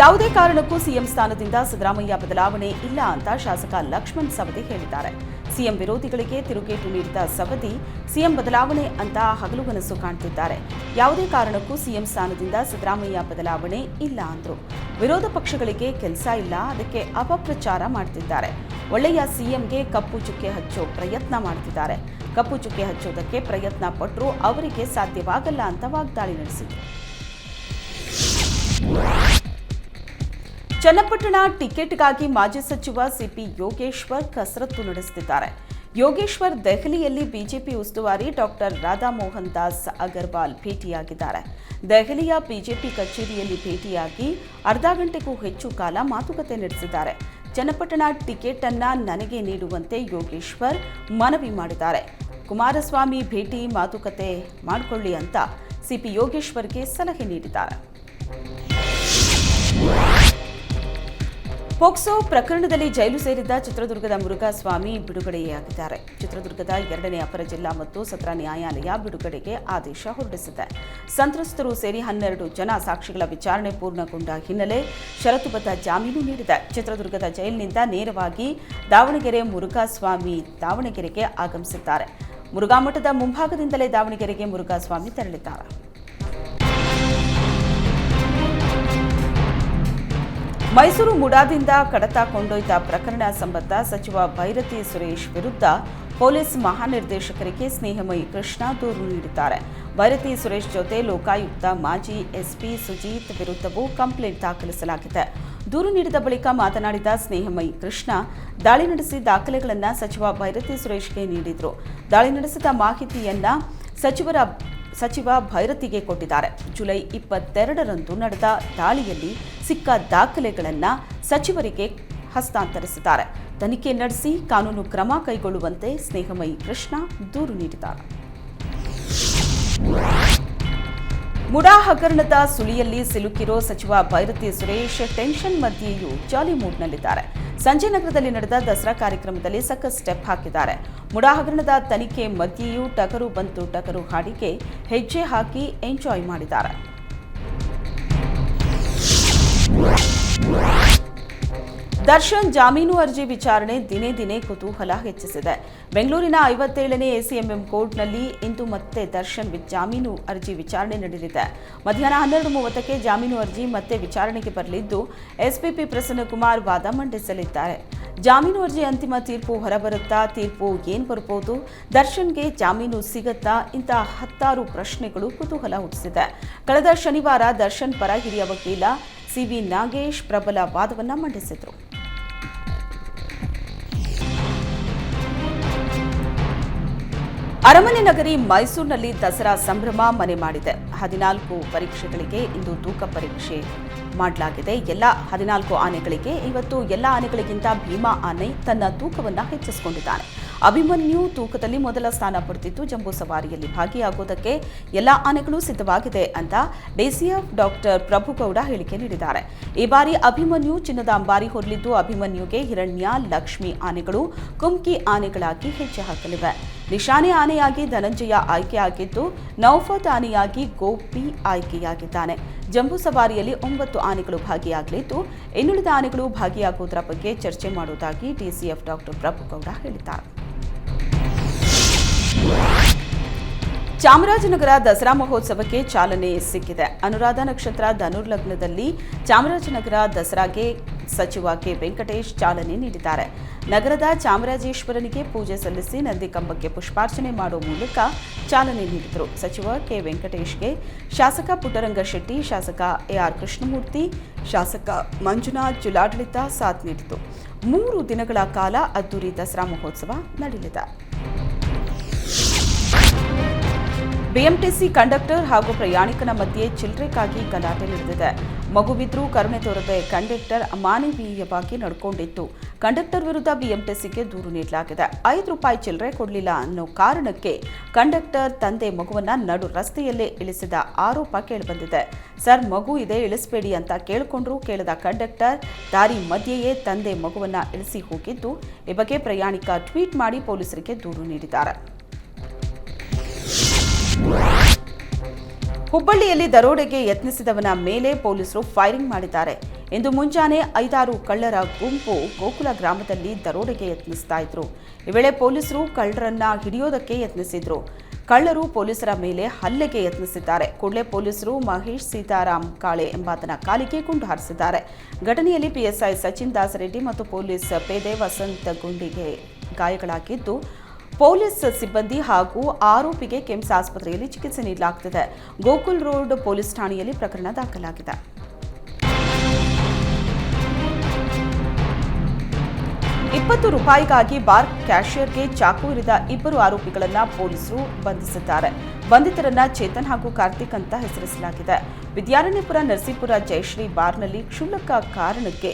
ಯಾವುದೇ ಕಾರಣಕ್ಕೂ ಸಿಎಂ ಸ್ಥಾನದಿಂದ ಸಿದ್ದರಾಮಯ್ಯ ಬದಲಾವಣೆ ಇಲ್ಲ ಅಂತ ಶಾಸಕ ಲಕ್ಷ್ಮಣ್ ಸವದಿ ಹೇಳಿದ್ದಾರೆ. ಸಿಎಂ ವಿರೋಧಿಗಳಿಗೆ ತಿರುಗೇಟು ನೀಡಿದ ಸವದಿ, ಸಿಎಂ ಬದಲಾವಣೆ ಅಂತ ಹಗಲುಗನಸು ಕಾಣ್ತಿದ್ದಾರೆ. ಯಾವುದೇ ಕಾರಣಕ್ಕೂ ಸಿಎಂ ಸ್ಥಾನದಿಂದ ಸಿದ್ದರಾಮಯ್ಯ ಬದಲಾವಣೆ ಇಲ್ಲ ಅಂದ್ರು. ವಿರೋಧ ಪಕ್ಷಗಳಿಗೆ ಕೆಲಸ ಇಲ್ಲ, ಅದಕ್ಕೆ ಅಪಪ್ರಚಾರ ಮಾಡ್ತಿದ್ದಾರೆ. ಒಳ್ಳೆಯ ಸಿಎಂಗೆ ಕಪ್ಪು ಚುಕ್ಕೆ ಹಚ್ಚೋ ಪ್ರಯತ್ನ ಮಾಡ್ತಿದ್ದಾರೆ. ಕಪ್ಪು ಚುಕ್ಕೆ ಹಚ್ಚೋದಕ್ಕೆ ಪ್ರಯತ್ನ ಪಟ್ಟರೂ ಅವರಿಗೆ ಸಾಧ್ಯವಾಗಲ್ಲ ಅಂತ ವಾಗ್ದಾಳಿ ನಡೆಸಿದರು. ಚನ್ನಪಟ್ಟಣ ಟಿಕೆಟ್ಗಾಗಿ ಮಾಜಿ ಸಚಿವ ಸಿಪಿ ಯೋಗೇಶ್ವರ್ ಕಸರತ್ತು ನಡೆಸುತ್ತಿದ್ದಾರೆ. ಯೋಗೇಶ್ವರ್ ದೆಹಲಿಯಲ್ಲಿ ಬಿಜೆಪಿ ಉಸ್ತುವಾರಿ ಡಾಕ್ಟರ್ ರಾಧಾಮೋಹನ್ ದಾಸ್ ಅಗರ್ವಾಲ್ ಭೇಟಿಯಾಗಿದ್ದಾರೆ. ದೆಹಲಿಯ ಬಿಜೆಪಿ ಕಚೇರಿಯಲ್ಲಿ ಭೇಟಿಯಾಗಿ ಅರ್ಧ ಗಂಟೆಗೂ ಹೆಚ್ಚು ಕಾಲ ಮಾತುಕತೆ ನಡೆಸಿದ್ದಾರೆ. ಚನ್ನಪಟ್ಟಣ ಟಿಕೆಟ್ ಅನ್ನ ನನಗೆ ನೀಡುವಂತೆ ಯೋಗೇಶ್ವರ್ ಮನವಿ ಮಾಡಿದ್ದಾರೆ. ಕುಮಾರಸ್ವಾಮಿ ಭೇಟಿ ಮಾತುಕತೆ ಮಾಡಿಕೊಳ್ಳಿ ಅಂತ ಸಿಪಿ ಯೋಗೇಶ್ವರ್ಗೆ ಸಲಹೆ ನೀಡಿದ್ದಾರೆ. ಪೋಕ್ಸೋ ಪ್ರಕರಣದಲ್ಲಿ ಜೈಲು ಸೇರಿದ್ದ ಚಿತ್ರದುರ್ಗದ ಮುರುಘಾಸ್ವಾಮಿ ಬಿಡುಗಡೆಯಾಗಿದ್ದಾರೆ. ಚಿತ್ರದುರ್ಗದ ಎರಡನೇ ಅಪರ ಜಿಲ್ಲಾ ಮತ್ತು ಸತ್ರ ನ್ಯಾಯಾಲಯ ಬಿಡುಗಡೆಗೆ ಆದೇಶ ಹೊರಡಿಸಿದೆ. ಸಂತ್ರಸ್ತರು ಸೇರಿ ಹನ್ನೆರಡು ಜನ ಸಾಕ್ಷಿಗಳ ವಿಚಾರಣೆ ಪೂರ್ಣಗೊಂಡ ಹಿನ್ನೆಲೆ ಷರತ್ತುಬದ್ಧ ಜಾಮೀನು ನೀಡಿದೆ. ಚಿತ್ರದುರ್ಗದ ಜೈಲಿನಿಂದ ನೇರವಾಗಿ ದಾವಣಗೆರೆ ಮುರುಘಾಸ್ವಾಮಿ ದಾವಣಗೆರೆಗೆ ಆಗಮಿಸಿದ್ದಾರೆ. ಮುರುಘಾಮಠದ ಮುಂಭಾಗದಿಂದಲೇ ದಾವಣಗೆರೆಗೆ ಮುರುಘಾಸ್ವಾಮಿ ತೆರಳಿದ್ದಾರೆ. ಮೈಸೂರು ಮುಡಾದಿಂದ ಕಡತ ಕೊಂಡೊಯ್ದ ಪ್ರಕರಣ ಸಂಬಂಧ ಸಚಿವ ಭೈರತಿ ಸುರೇಶ್ ವಿರುದ್ಧ ಪೊಲೀಸ್ ಮಹಾನಿರ್ದೇಶಕರಿಗೆ ಸ್ನೇಹಮಯಿ ಕೃಷ್ಣ ದೂರು ನೀಡಿದ್ದಾರೆ. ಭೈರತಿ ಸುರೇಶ್ ಜೊತೆ ಲೋಕಾಯುಕ್ತ ಮಾಜಿ ಎಸ್ಪಿ ಸುಜೀತ್ ವಿರುದ್ಧವೂ ಕಂಪ್ಲೇಂಟ್ ದಾಖಲಿಸಲಾಗಿದೆ. ದೂರು ನೀಡಿದ ಬಳಿಕ ಮಾತನಾಡಿದ ಸ್ನೇಹಮಯಿ ಕೃಷ್ಣ, ದಾಳಿ ನಡೆಸಿ ದಾಖಲೆಗಳನ್ನು ಸಚಿವ ಭೈರತಿ ಸುರೇಶ್ಗೆ ನೀಡಿದರು. ದಾಳಿ ನಡೆಸಿದ ಮಾಹಿತಿಯನ್ನ ಸಚಿವರ ಸಚಿವ ಭೈರತಿಗೆ ಕೊಟ್ಟಿದ್ದಾರೆ. ಜುಲೈ ಇಪ್ಪತ್ತೆರಡರಂದು ನಡೆದ ದಾಳಿಯಲ್ಲಿ ಸಿಕ್ಕ ದಾಖಲೆಗಳನ್ನು ಸಚಿವರಿಗೆ ಹಸ್ತಾಂತರಿಸಿದ್ದಾರೆ. ತನಿಖೆ ನಡೆಸಿ ಕಾನೂನು ಕ್ರಮ ಕೈಗೊಳ್ಳುವಂತೆ ಸ್ನೇಹಮಯಿ ಕೃಷ್ಣ ದೂರು ನೀಡಿದ್ದಾರೆ. ಮುಡಾ ಹಗರಣದ ಸುಳಿಯಲ್ಲಿ ಸಿಲುಕಿರೋ ಸಚಿವ ಭೈರತಿ ಸುರೇಶ್ ಟೆನ್ಷನ್ ಮಧ್ಯೆಯೂ ಜಾಲಿ ಮೂಡ್ನಲ್ಲಿದ್ದಾರೆ ಸಂಜೆ ನಗರದಲ್ಲಿ ನಡೆದ ದಸರಾ ಕಾರ್ಯಕ್ರಮದಲ್ಲಿ ಸಖತ್ ಸ್ಟೆಪ್ ಹಾಕಿದ್ದಾರೆ. ಮುಡಾ ಹಗರಣದ ತನಿಖೆ ಮಧ್ಯೆಯೂ ಟಗರು ಬಂತು ಟಗರು ಹಾಡಿಗೆ ಹೆಜ್ಜೆ ಹಾಕಿ ಎಂಜಾಯ್ ಮಾಡಿದ್ದಾರೆ. ದರ್ಶನ್ ಜಾಮೀನು ಅರ್ಜಿ ವಿಚಾರಣೆ ದಿನೇ ದಿನೇ ಕುತೂಹಲ ಹೆಚ್ಚಿಸಿದೆ. ಬೆಂಗಳೂರಿನ ಐವತ್ತೇಳನೇ ಎಸಿಎಂಎಂ ಕೋರ್ಟ್ನಲ್ಲಿ ಇಂದು ಮತ್ತೆ ದರ್ಶನ್ ಜಾಮೀನು ಅರ್ಜಿ ವಿಚಾರಣೆ ನಡೆಯಲಿದೆ ಮಧ್ಯಾಹ್ನ ಹನ್ನೆರಡು ಮೂವತ್ತಕ್ಕೆ ಜಾಮೀನು ಅರ್ಜಿ ಮತ್ತೆ ವಿಚಾರಣೆಗೆ ಬರಲಿದ್ದು, ಎಸ್ಪಿಪಿ ಪ್ರಸನ್ನಕುಮಾರ್ ವಾದ ಮಂಡಿಸಲಿದ್ದಾರೆ. ಜಾಮೀನು ಅರ್ಜಿ ಅಂತಿಮ ತೀರ್ಪು ಹೊರಬರುತ್ತಾ, ತೀರ್ಪು ಏನ್ ಬರ್ಬೋದು? ದರ್ಶನ್ಗೆ ಜಾಮೀನು ಸಿಗತ್ತಾ? ಇಂತಹ ಹತ್ತಾರು ಪ್ರಶ್ನೆಗಳು ಕುತೂಹಲ ಹುಟ್ಟಿಸಿದೆ. ಕಳೆದ ಶನಿವಾರ ದರ್ಶನ್ ಪರ ಹಿರಿಯ ವಕೀಲ ಸಿವಿ ನಾಗೇಶ್ ಪ್ರಬಲ ವಾದವನ್ನು ಮಂಡಿಸಿದರು. ಅರಮನೆ ನಗರಿ ಮೈಸೂರಿನಲ್ಲಿ ದಸರಾ ಸಂಭ್ರಮ ಮನೆ ಮಾಡಿದೆ. ಹದಿನಾಲ್ಕು ಪರೀಕ್ಷೆಗಳಿಗೆ ಇಂದು ತೂಕ ಪರೀಕ್ಷೆ ಮಾಡಲಾಗಿದೆ. ಎಲ್ಲ ಹದಿನಾಲ್ಕು ಆನೆಗಳಿಗೆ, ಇವತ್ತು ಎಲ್ಲ ಆನೆಗಳಿಗಿಂತ ಭೀಮಾ ಆನೆ ತನ್ನ ತೂಕವನ್ನು ಹೆಚ್ಚಿಸಿಕೊಂಡಿದ್ದಾನೆ. ಅಭಿಮನ್ಯು ತೂಕದಲ್ಲಿ ಮೊದಲ ಸ್ಥಾನ ಪಡೆದಿದ್ದು ಜಂಬೂ ಸವಾರಿಯಲ್ಲಿ ಭಾಗಿಯಾಗುವುದಕ್ಕೆ ಎಲ್ಲ ಆನೆಗಳು ಸಿದ್ಧವಾಗಿದೆ ಅಂತ ಡಿಸಿಎಫ್ ಡಾಕ್ಟರ್ ಪ್ರಭುಗೌಡ ಹೇಳಿಕೆ ನೀಡಿದ್ದಾರೆ. ಈ ಬಾರಿ ಅಭಿಮನ್ಯು ಚಿನ್ನದ ಅಂಬಾರಿ ಹೊರಲಿದ್ದು ಅಭಿಮನ್ಯುಗೆ ಹಿರಣ್ಯ, ಲಕ್ಷ್ಮಿ ಆನೆಗಳು ಕುಮ್ಕಿ ಆನೆಗಳಾಗಿ ಹೆಜ್ಜೆ ಹಾಕಲಿವೆ. ನಿಶಾನೆ ಆನೆಯಾಗಿ ಧನಂಜಯ ಆಯ್ಕೆಯಾಗಿದ್ದು ನೌಫತ್ ಆನೆಯಾಗಿ ಗೋಪಿ ಆಯ್ಕೆಯಾಗಿದ್ದಾನೆ. ಜಂಬೂ ಸವಾರಿಯಲ್ಲಿ ಒಂಬತ್ತು ಆನೆಗಳು ಭಾಗಿಯಾಗಲಿದ್ದು ಇನ್ನುಳಿದ ಆನೆಗಳು ಭಾಗಿಯಾಗುವುದರ ಬಗ್ಗೆ ಚರ್ಚೆ ಮಾಡುವುದಾಗಿ ಡಿಸಿಎಫ್ ಡಾಕ್ಟರ್ ಪ್ರಭುಗೌಡ ಹೇಳಿದ್ದಾರೆ. ಚಾಮರಾಜನಗರ ದಸರಾ ಮಹೋತ್ಸವಕ್ಕೆ ಚಾಲನೆ ಸಿಕ್ಕಿದೆ. ಅನುರಾಧ ನಕ್ಷತ್ರ ಧನುರ್ಲಗ್ನದಲ್ಲಿ ಚಾಮರಾಜನಗರ ದಸರಾಗೆ ಸಚಿವ ಕೆ. ವೆಂಕಟೇಶ್ ಚಾಲನೆ ನೀಡಿದ್ದಾರೆ. ನಗರದ ಚಾಮರಾಜೇಶ್ವರನಿಗೆ ಪೂಜೆ ಸಲ್ಲಿಸಿ ನಂದಿಕಂಬಕ್ಕೆ ಪುಷ್ಪಾರ್ಚನೆ ಮಾಡುವ ಮೂಲಕ ಚಾಲನೆ ನೀಡಿದರು. ಸಚಿವ ಕೆ. ವೆಂಕಟೇಶ್ಗೆ ಶಾಸಕ ಪುಟ್ಟರಂಗ ಶೆಟ್ಟಿ, ಶಾಸಕ ಎಆರ್ ಕೃಷ್ಣಮೂರ್ತಿ, ಶಾಸಕ ಮಂಜುನಾಥ್ ಜಿಲ್ಲಾಡಳಿತ ಸಾಥ್ ನೀಡಿತು. ಮೂರು ದಿನಗಳ ಕಾಲ ಅದ್ದೂರಿ ದಸರಾ ಮಹೋತ್ಸವ ನಡೆಯಲಿದೆ. ಬಿಎಂಟಿಸಿ ಕಂಡಕ್ಟರ್ ಹಾಗೂ ಪ್ರಯಾಣಿಕನ ಮಧ್ಯೆ ಚಿಲ್ಲರೆಗಾಗಿ ಗಲಾಟೆ ನಡೆದಿದೆ. ಮಗುವಿದ್ರೂ ಕರುಣೆ ತೋರದೆ ಕಂಡಕ್ಟರ್ ಅಮಾನವೀಯವಾಗಿ ನಡ್ಕೊಂಡಿತ್ತು. ಕಂಡಕ್ಟರ್ ವಿರುದ್ಧ ಬಿಎಂಟಿಸಿಗೆ ದೂರು ನೀಡಲಾಗಿದೆ. ಐದು ರೂಪಾಯಿ ಚಿಲ್ಲರೆ ಕೊಡಲಿಲ್ಲ ಅನ್ನೋ ಕಾರಣಕ್ಕೆ ಕಂಡಕ್ಟರ್ ತಂದೆ ಮಗುವನ್ನ ನಡು ರಸ್ತೆಯಲ್ಲೇ ಇಳಿಸಿದ ಆರೋಪ ಕೇಳಿಬಂದಿದೆ. ಸರ್, ಮಗು ಇದೆ ಇಳಿಸಬೇಡಿ ಅಂತ ಕೇಳಿಕೊಂಡ್ರು ಕೇಳದ ಕಂಡಕ್ಟರ್ ದಾರಿ ಮಧ್ಯೆಯೇ ತಂದೆ ಮಗುವನ್ನ ಇಳಿಸಿ ಹೋಗಿದ್ದು, ಈ ಬಗ್ಗೆ ಪ್ರಯಾಣಿಕ ಟ್ವೀಟ್ ಮಾಡಿ ಪೊಲೀಸರಿಗೆ ದೂರು ನೀಡಿದ್ದಾರೆ. ಹುಬ್ಬಳ್ಳಿಯಲ್ಲಿ ದರೋಡೆಗೆ ಯತ್ನಿಸಿದವನ ಮೇಲೆ ಪೊಲೀಸರು ಫೈರಿಂಗ್ ಮಾಡಿದ್ದಾರೆ. ಇಂದು ಮುಂಜಾನೆ ಐದಾರು ಕಳ್ಳರ ಗುಂಪು ಗೋಕುಲ ಗ್ರಾಮದಲ್ಲಿ ದರೋಡೆಗೆ ಯತ್ನಿಸ್ತಾ ಇದ್ರು. ಈ ವೇಳೆ ಪೊಲೀಸರು ಕಳ್ಳರನ್ನ ಹಿಡಿಯೋದಕ್ಕೆ ಯತ್ನಿಸಿದ್ರು. ಕಳ್ಳರು ಪೊಲೀಸರ ಮೇಲೆ ಹಲ್ಲೆಗೆ ಯತ್ನಿಸಿದ್ದಾರೆ. ಕೂಡಲೇ ಪೊಲೀಸರು ಮಹೇಶ್ ಸೀತಾರಾಮ್ ಕಾಳೆ ಎಂಬಾತನ ಕಾಲಿಗೆ ಗುಂಡು ಹಾರಿಸಿದ್ದಾರೆ. ಘಟನೆಯಲ್ಲಿ ಪಿಎಸ್ಐ ಸಚಿನ್ ದಾಸ್ ರೆಡ್ಡಿ ಮತ್ತು ಪೊಲೀಸ್ ಪೇದೆ ವಸಂತ್ ಗುಂಡಿಗೆ ಗಾಯಗಳಾಗಿದ್ದು ಪೊಲೀಸ್ ಸಿಬ್ಬಂದಿ ಹಾಗೂ ಆರೋಪಿಗೆ ಕೆಮ್ಸ್ ಆಸ್ಪತ್ರೆಯಲ್ಲಿ ಚಿಕಿತ್ಸೆ ನೀಡಲಾಗುತ್ತಿದೆ. ಗೋಕುಲ್ ರೋಡ್ ಪೊಲೀಸ್ ಠಾಣೆಯಲ್ಲಿ ಪ್ರಕರಣ ದಾಖಲಾಗಿದೆ. ಇಪ್ಪತ್ತು ರೂಪಾಯಿಗಾಗಿ ಬಾರ್ ಕ್ಯಾಶಿಯರ್ಗೆ ಚಾಕು ಇರಿದ ಇಬ್ಬರು ಆರೋಪಿಗಳನ್ನು ಪೊಲೀಸರು ಬಂಧಿಸಿದ್ದಾರೆ. ಬಂಧಿತರನ್ನ ಚೇತನ್ ಹಾಗೂ ಕಾರ್ತಿಕ್ ಅಂತ ಹೆಸರಿಸಲಾಗಿದೆ. ವಿದ್ಯಾರಣ್ಯಪುರ ನರಸೀಪುರ ಜಯಶ್ರೀ ಬಾರ್ನಲ್ಲಿ ಕ್ಷುಲ್ಲಕ ಕಾರಣಕ್ಕೆ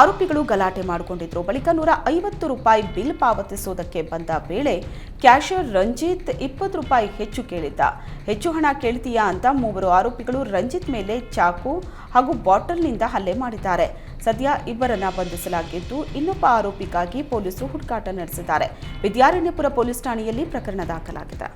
ಆರೋಪಿಗಳು ಗಲಾಟೆ ಮಾಡಿಕೊಂಡಿದ್ರು. ಬಳಿಕ ನೂರ ಐವತ್ತು ರೂಪಾಯಿ ಬಿಲ್ ಪಾವತಿಸುವುದಕ್ಕೆ ಬಂದ ವೇಳೆ ಕ್ಯಾಶಿಯರ್ ರಂಜಿತ್ ಇಪ್ಪತ್ತು ರೂಪಾಯಿ ಹೆಚ್ಚು ಕೇಳಿದ್ದ. ಹೆಚ್ಚು ಹಣ ಕೇಳ್ತೀಯಾ ಅಂತ ಮೂವರು ಆರೋಪಿಗಳು ರಂಜಿತ್ ಮೇಲೆ ಚಾಕು ಹಾಗೂ ಬಾಟಲ್ನಿಂದ ಹಲ್ಲೆ ಮಾಡಿದ್ದಾರೆ. ಸದ್ಯ ಇಬ್ಬರನ್ನ ಬಂಧಿಸಲಾಗಿದ್ದು ಇನ್ನೊಬ್ಬ ಆರೋಪಿಗಾಗಿ ಪೊಲೀಸರು ಹುಡುಕಾಟ ನಡೆಸಿದ್ದಾರೆ. ವಿದ್ಯಾರಣ್ಯಪುರ ಪೊಲೀಸ್ ಠಾಣೆಯಲ್ಲಿ ಪ್ರಕರಣ ದಾಖಲಾಗಿದೆ.